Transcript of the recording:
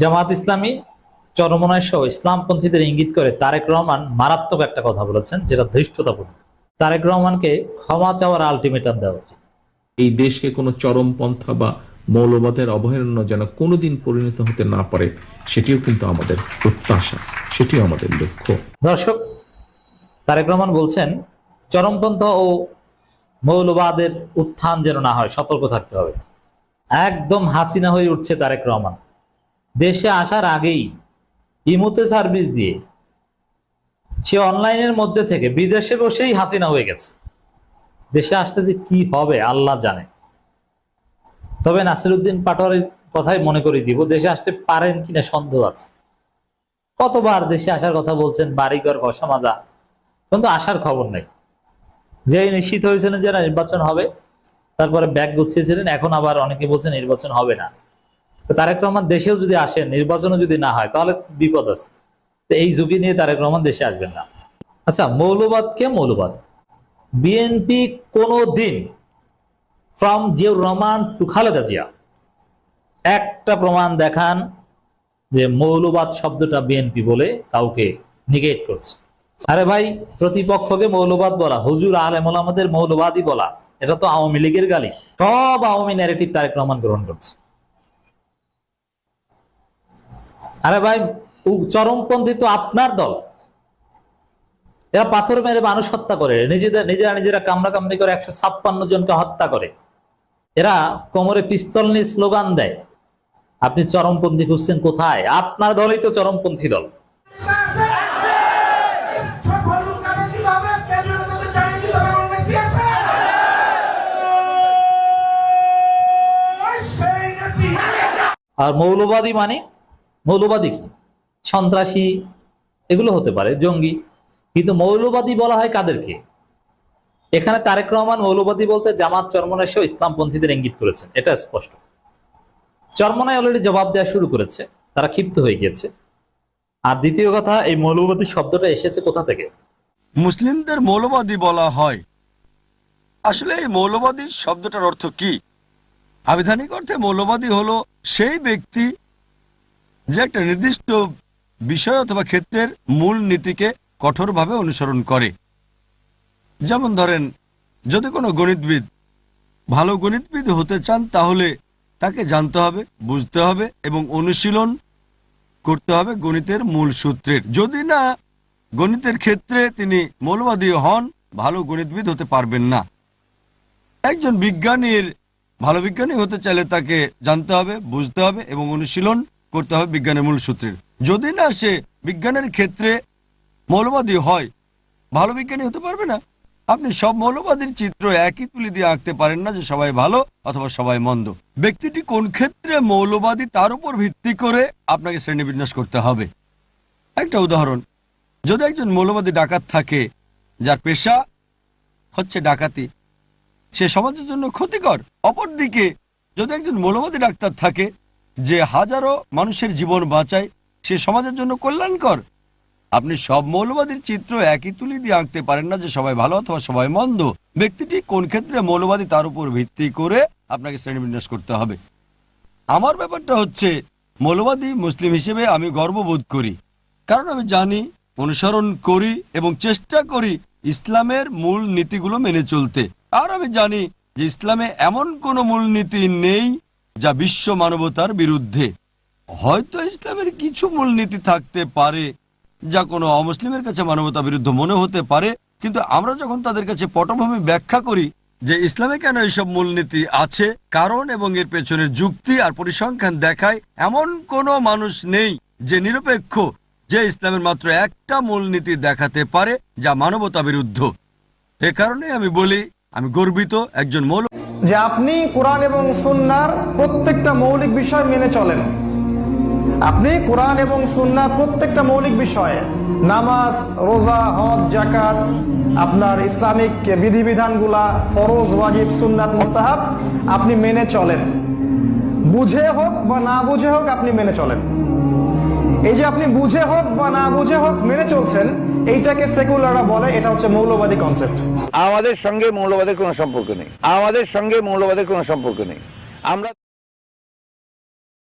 জামাত ইসলামী চরমনায় সহ ইসলামপন্থীদের ইঙ্গিত করে তারেক রহমান মারাত্মক একটা কথা বলেছেন যেটা ধৃষ্টতাপূর্ণ। তারেক রহমানকে ক্ষমা চাওয়ার আলটিমেটাম দেওয়া উচিত। এই দেশকে কোনো চরমপন্থা বা মৌলবাদের অবহেলন্য যেন কোনোদিন পরিণত হতে না পারে সেটিও কিন্তু আমাদের প্রত্যাশা সেটিও আমাদের লক্ষ্য। দর্শক তারেক রহমান বলছেন চরমপন্থ ও মৌলবাদের উত্থান যেন না হয় সতর্ক থাকতে হবে। একদম হাসিনা হয়ে উঠছে তারেক রহমান। দেশে আসার আগেই ইমুতে সার্ভিস দিয়ে সে অনলাইনের মধ্যে থেকে বিদেশে বসেই হাসিনা হয়ে গেছে। দেশে আসতে যে কি হবে, আল্লাহ জানে। তবে নাসিরুদ্দিন পাটোয়ারির কথাই মনে করে দিব, দেশে আসতে পারেন কিনা সন্দেহ আছে। কতবার দেশে আসার কথা বলছেন, বাড়িঘর ঘষা মাজা, কিন্তু আসার খবর নেই। যেই নিশ্চিত হয়েছিলেন যে নির্বাচন হবে, তারপরে ব্যাগ গুছিয়েছিলেন, এখন আবার অনেকে বলছে নির্বাচন হবে না। তারেক রহমান দেশেও যদি আসেন নির্বাচনও যদি না হয়, তাহলে বিপদ আছে। তো এই ঝুঁকি নিয়ে তারেক রহমান দেশে আসবেন না। আচ্ছা মৌলবাদ কে মৌলবাদ? বিএনপি কোনো দিন ফ্রম জিয়াউর রহমান টু খালেদা জিয়া। একটা প্রমাণ দেখান যে মৌলবাদ শব্দটা বিএনপি বলে কাউকে নিগেট করছে। আরে ভাই, প্রতিপক্ষকে মৌলবাদ বলা, হুজুর আলেম আমাদের মৌলবাদই বলা, এটা তো আওয়ামী লীগের গালি। সব আওয়ামী ন্যারেটিভ তারেক রহমান গ্রহণ করছে। আরে ভাই চরমপন্থী তো আপনার দল। এরা পাথর মেরে মানুষ হত্যা করে। নিজেদের, নিজেরা নিজেরা কামড়া কামড়ি করে একশো ছাপ্পান্ন জনকে হত্যা করে। এরা কোমরে পিস্তল নিয়ে স্লোগান দেয়। আপনি চরমপন্থী খুঁজছেন কোথায়? আপনার দলই তো চরমপন্থী দল। আর মৌলবাদী মানে? মৌলবাদী কি সন্ত্রাসী, এগুলো হতে পারে, জঙ্গি। কিন্তু মৌলবাদী বলা হয় কাদেরকে? এখানে তারেক রহমান মৌলবাদী বলতে জামাত চরমনায় সেও ইসলামপন্থীদের ইঙ্গিত করেছেন, এটা স্পষ্ট। চরমনায় অলরেডি জবাব দেওয়া শুরু করেছে, তারা ক্ষিপ্ত হয়ে গিয়েছে। আর দ্বিতীয় কথা, এই মৌলবাদী শব্দটা এসেছে কোথা থেকে? মুসলিমদের মৌলবাদী বলা হয়। আসলে এই মৌলবাদী শব্দটার অর্থ কি? আবিধানিক অর্থে মৌলবাদী হলো সেই ব্যক্তি যে একটা নির্দিষ্ট বিষয় অথবা ক্ষেত্রের মূল নীতিকে কঠোরভাবে অনুসরণ করে। যেমন ধরেন, যদি কোনো গণিতবিদ ভালো গণিতবিদ হতে চান, তাহলে তাকে জানতে হবে, বুঝতে হবে এবং অনুশীলন করতে হবে গণিতের মূল সূত্রের। যদি না, গণিতের ক্ষেত্রে তিনি মৌলবাদী হন, ভালো গণিতবিদ হতে পারবেন না। একজন বিজ্ঞানীর, ভালো বিজ্ঞানী হতে চাইলে তাকে জানতে হবে, বুঝতে হবে এবং অনুশীলন করতে হবে বিজ্ঞানের মূল সূত্রের। যদি না সে বিজ্ঞানের ক্ষেত্রে মৌলবাদী হয়, ভালো বিজ্ঞানী হতে পারবে না। আপনি সব মৌলবাদীর চিত্র একই তুলি দিয়ে আঁকতে পারেন না যে সবাই ভালো অথবা সবাই মন্দ। ব্যক্তিটি কোন ক্ষেত্রে মৌলবাদী তার উপর ভিত্তি করে আপনাকে শ্রেণীবিন্যাস করতে হবে। একটা উদাহরণ, যদি একজন মৌলবাদী ডাকাত থাকে, যার পেশা হচ্ছে ডাকাতি, সে সমাজের জন্য ক্ষতিকর। অপরদিকে, যদি একজন মৌলবাদী ডাক্তার থাকে যে হাজারো মানুষের জীবন বাঁচায়, সে সমাজের জন্য কল্যাণকর। আপনি সব মৌলবাদীর চিত্র একই তুলি দিয়ে আঁকতে পারেন না যে সবাই ভালো অথবা সবাই মন্দ। ব্যক্তিটি কোন ক্ষেত্রে মৌলবাদী তার উপর ভিত্তি করে আপনাকে শ্রেণীবিন্যাস করতে হবে। আমার ব্যাপারটা হচ্ছে, মৌলবাদী মুসলিম হিসেবে আমি গর্ববোধ করি। কারণ আমি জানি, অনুসরণ করি এবং চেষ্টা করি ইসলামের মূল নীতিগুলো মেনে চলতে। আর আমি জানি যে ইসলামে এমন কোনো মূলনীতি নেই যা বিশ্ব মানবতার বিরুদ্ধে। হয়তো ইসলামের কিছু মূলনীতি থাকতে পারে, যা কোনো অমুসলিমের কাছে মানবতা বিরুদ্ধ মনে হতে পারে, কিন্তু আমরা যখন তাদের কাছে পটভূমি ব্যাখ্যা করি যে ইসলামে কেন এইসব মূলনীতি আছে, কারণ এবং এর পেছনের যুক্তি আর পরিসংখ্যান দেখায়, এমন কোনো মানুষ নেই যে নিরপেক্ষ যে ইসলামের মাত্র একটা মূলনীতি দেখাতে পারে, যা মানবতা বিরুদ্ধ। এ কারণে আমি বলি, আমি গর্বিত একজন মৌল যে আপনি কোরআন এবং সুন্নার প্রত্যেকটা মৌলিক বিষয় মেনে চলেন। আপনি কোরআন এবং সুন্নার প্রত্যেকটা মৌলিক বিষয়, নামাজ, রোজা, হজ জাকাত আপনার ইসলামিক বিধিবিধানগুলা, ফরজ, ওয়াজিব, সুন্নাত, মুস্তাহাব, আপনি মেনে চলেন। বুঝে হোক বা না বুঝে হোক, আপনি মেনে চলেন। এই যে আপনি বুঝে হোক বা না বুঝে হোক, মেনে চলছেন এইটাকে সেকুলাররা বলে, এটা হচ্ছে মৌলবাদী কনসেপ্ট আমাদের সঙ্গে মৌলবাদের কোনো সম্পর্ক নেই। আমাদের সঙ্গে মৌলবাদের কোনো সম্পর্ক নেই। আমরা